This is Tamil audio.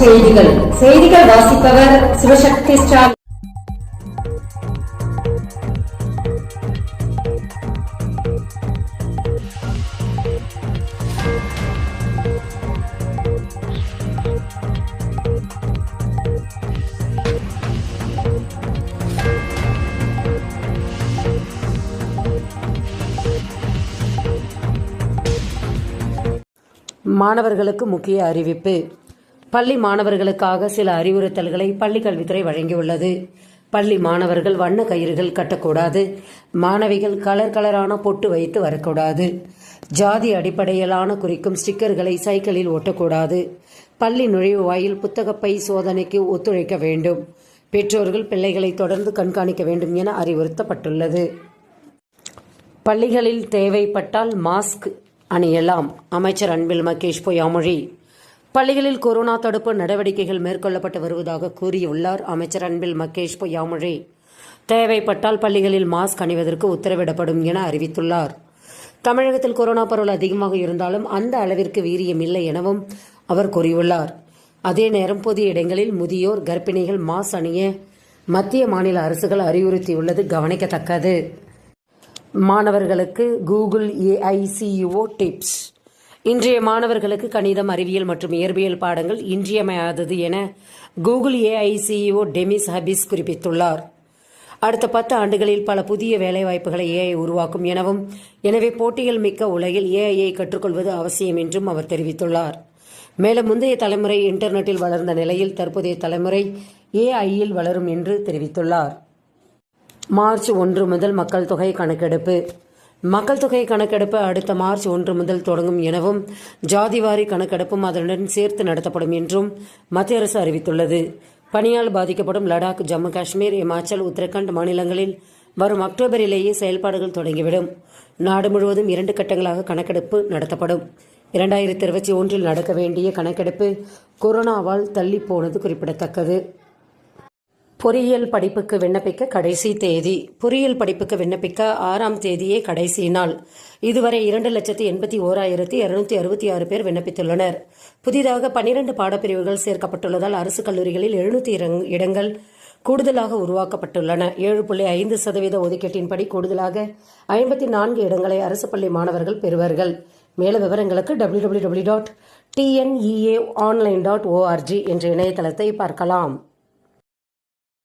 செய்திகள். செய்திகள் வாசிப்பவர் சிவசக்தி ஸ்டாலின். மாணவர்களுக்கு முக்கிய அறிவிப்பு. பள்ளி மாணவர்களுக்காக சில அறிவுறுத்தல்களை பள்ளி கல்வித்துறை வழங்கியுள்ளது. பள்ளி மாணவர்கள் வண்ண கயிறுகள் கட்டக்கூடாது. மாணவிகள் கலர் கலரான பொட்டு வைத்து வரக்கூடாது. ஜாதி அடிப்படையிலான குறிக்கும் ஸ்டிக்கர்களை சைக்கிளில் ஒட்டக்கூடாது பள்ளி நுழைவு வாயில் புத்தகப்பை சோதனைக்கு ஒத்துழைக்க வேண்டும். பெற்றோர்கள் பிள்ளைகளை தொடர்ந்து கண்காணிக்க வேண்டும் என அறிவுறுத்தப்பட்டுள்ளது. பள்ளிகளில் தேவைப்பட்டால் மாஸ்க் அணியலாம். அமைச்சர் அன்பில் மகேஷ் பொய்யாமொழி. பள்ளிகளில் கொரோனா தடுப்பு நடவடிக்கைகள் மேற்கொள்ளப்பட்டு வருவதாக கூறியுள்ளார் அமைச்சர் அன்பில் மகேஷ் பொய்யாமொழி. தேவைப்பட்டால் பள்ளிகளில் மாஸ்க் அணிவதற்கு உத்தரவிடப்படும் என அறிவித்துள்ளார். தமிழகத்தில் கொரோனா பரவல் அதிகமாக இருந்தாலும் அந்த அளவிற்கு வீரியம் இல்லை எனவும் அவர் கூறியுள்ளார். அதே நேரம் பொது இடங்களில் முதியோர் கர்ப்பிணிகள் மாஸ்க் அணிய மத்திய மாநில அரசுகள் அறிவுறுத்தியுள்ளது. கவனிக்கத்தக்கது. மாணவர்களுக்கு கூகுள் ஏஐசியுஓ டிப்ஸ். இன்றைய மாணவர்களுக்கு கணிதம் அறிவியல் மற்றும் இயற்பியல் பாடங்கள் இன்றியமையாதது என கூகுள் ஏஐசிஇஓ டெமிஸ் ஹபிஸ் குறிப்பிட்டுள்ளார். அடுத்த பத்து ஆண்டுகளில் பல புதிய வேலைவாய்ப்புகளை ஏஐ உருவாக்கும் எனவும் எனவே போட்டிகள் மிக்க உலகில் ஏஐயை கற்றுக்கொள்வது அவசியம் என்றும் அவர் தெரிவித்துள்ளார். மேலும் முந்தைய தலைமுறை இன்டர்நெட்டில் வளர்ந்த நிலையில் தற்போதைய தலைமுறை ஏஐயில் வளரும் என்று தெரிவித்துள்ளார். மார்ச் ஒன்று முதல் மக்கள் தொகை கணக்கெடுப்பு. மக்கள் தொகை கணக்கெடுப்பு அடுத்த மார்ச் ஒன்று முதல் தொடங்கும் எனவும் ஜாதிவாரி கணக்கெடுப்பும் அதனுடன் சேர்த்து நடத்தப்படும் என்றும் மத்திய அரசு அறிவித்துள்ளது. பணியால் பாதிக்கப்படும் லடாக் ஜம்மு காஷ்மீர் இமாச்சல் உத்தரகண்ட் மாநிலங்களில் வரும் அக்டோபரிலேயே செயல்பாடுகள் தொடங்கிவிடும். நாடு முழுவதும் இரண்டு கட்டங்களாக கணக்கெடுப்பு நடத்தப்படும். இரண்டாயிரத்தி இருபத்தி ஒன்றில் நடக்க வேண்டிய கணக்கெடுப்பு கொரோனாவால் தள்ளி போனது குறிப்பிடத்தக்கது. பொறியியல் படிப்புக்கு விண்ணப்பிக்க கடைசி தேதி. பொறியியல் படிப்புக்கு விண்ணப்பிக்க ஆறாம் தேதியே கடைசி நாள். இதுவரை இரண்டு லட்சத்தி எண்பத்தி ஓராயிரத்தி இருநூத்தி அறுபத்தி ஆறு பேர் விண்ணப்பித்துள்ளனர். புதிதாக பன்னிரண்டு பாடப்பிரிவுகள் சேர்க்கப்பட்டுள்ளதால் அரசு கல்லூரிகளில் எழுநூத்தி இடங்கள் கூடுதலாக உருவாக்கப்பட்டுள்ளன. ஏழு புள்ளி ஐந்து சதவீத ஒதுக்கீட்டின்படி கூடுதலாக ஐம்பத்தி நான்கு இடங்களை அரசு பள்ளி மாணவர்கள் பெறுவார்கள். மேலும் விவரங்களுக்கு W W W dot TNEA online dot ORG என்ற இணையதளத்தை பார்க்கலாம்.